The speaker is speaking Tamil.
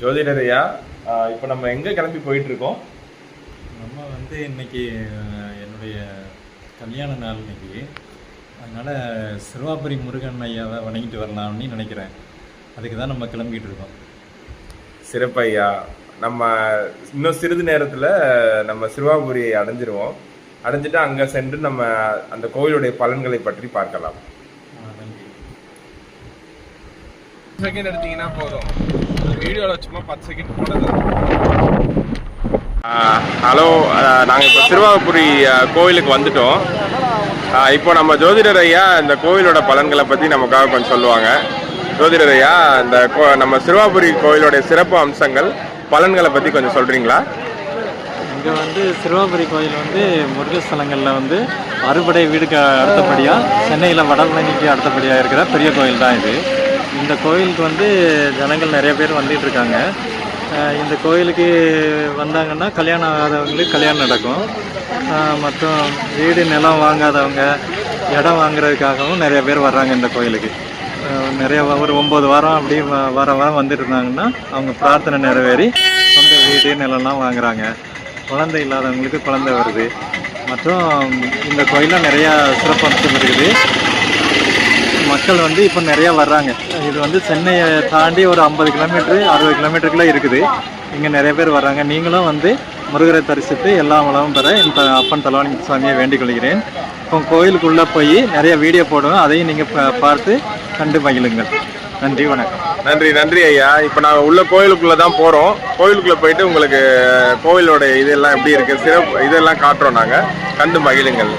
ஜோதிடர் ஐயா இப்போ நம்ம எங்கே கிளம்பி போயிட்டு இருக்கோம் நம்ம வந்து இன்னைக்கு என்னுடைய கல்யாண நாள் இன்னைக்கு. அதனால் சிறுவாபுரி முருகன் ஐயாவை வணங்கிட்டு வரலாம்னு நினைக்கிறேன். அதுக்கு தான் நம்ம கிளம்பிட்டு இருக்கோம். சிறப்பு ஐயா நம்ம இன்னும் சிறிது நேரத்தில் நம்ம சிறுவாபுரியை அடைஞ்சிருவோம். அடைஞ்சிட்டு அங்கே சென்று நம்ம அந்த கோயிலுடைய பலன்களை பற்றி பார்க்கலாம் ஆ, நன்றி செகண்ட் எடுத்தீங்கன்னா போதும். வீடியோவில் சும்மா பத்து செகண்ட் போனது. ஹலோ நாங்கள் இப்போ திருவாபுரி கோயிலுக்கு வந்துட்டோம். இப்போ நம்ம ஜோதிடர் ஐயா இந்த கோயிலோட பலன்களை பற்றி நமக்காக கொஞ்சம் சொல்லுவாங்க. ஜோதிடர் ஐயா இந்த கோ- நம்ம சிறுவாபுரி கோயிலோட சிறப்பு அம்சங்கள் பலன்களை பற்றி கொஞ்சம் சொல்கிறீங்களா இங்கே வந்து சிறுவாபுரி கோயில் வந்து முருகஸ்தலங்களில் வந்து அறுபடை வீடுக்கு அடுத்தபடியாக சென்னையில் வடபழனிக்கு அடுத்தபடியாக இருக்கிற பெரிய கோயில் தான் இது. இந்த கோயிலுக்கு வந்து ஜனங்கள் நிறைய பேர் வந்துட்டு இருக்காங்க இந்த கோயிலுக்கு வந்தாங்கன்னா கல்யாணம் ஆகாதவங்களுக்கு கல்யாணம் நடக்கும். மற்றும் வீடு நிலம் வாங்காதவங்க இடம் வாங்குறதுக்காகவும் நிறைய பேர் வர்றாங்க இந்த கோயிலுக்கு. நிறைய ஒரு ஒம்பது வாரம் அப்படி வ- வாரம் வாரம் வந்துட்டு இருந்தாங்கன்னா அவங்க பிரார்த்தனை நிறைவேறி சொந்த வீடு நிலம்லாம் வாங்குறாங்க. குழந்தை இல்லாதவங்களுக்கு குழந்தை வருது. மற்றும் இந்த கோயிலில் நிறையா சிறப்பம்சம் இருக்குது. மக்கள் வந்து இப்போ நிறைய வர்றாங்க. இது வந்து சென்னையை தாண்டி ஒரு ஐம்பது கிலோமீட்டர் அறுபது கிலோமீட்டருக்குள்ளே இருக்குது. இங்கே நிறைய பேர் வர்றாங்க. நீங்களும் வந்து முருகரை தரிசித்து எல்லா வளமும் பெற இந்த அப்பன் தலவாணி சுவாமியை வேண்டிக் கொள்கிறேன். இப்போ கோயிலுக்குள்ளே போய் நிறைய வீடியோ போடுவோம் அதையும் நீங்கள் பார்த்து கண்டு மகிழுங்கள். நன்றி வணக்கம். நன்றி நன்றி ஐயா. இப்போ நாங்கள் உள்ள கோயிலுக்குள்ளே தான் போகிறோம் கோயிலுக்குள்ளே போயிட்டு உங்களுக்கு கோயிலோட இதெல்லாம் எப்படி இருக்குது சிறப்பு இதெல்லாம் காட்டுறோம் நாங்கள் கண்டு மகிழுங்கள்.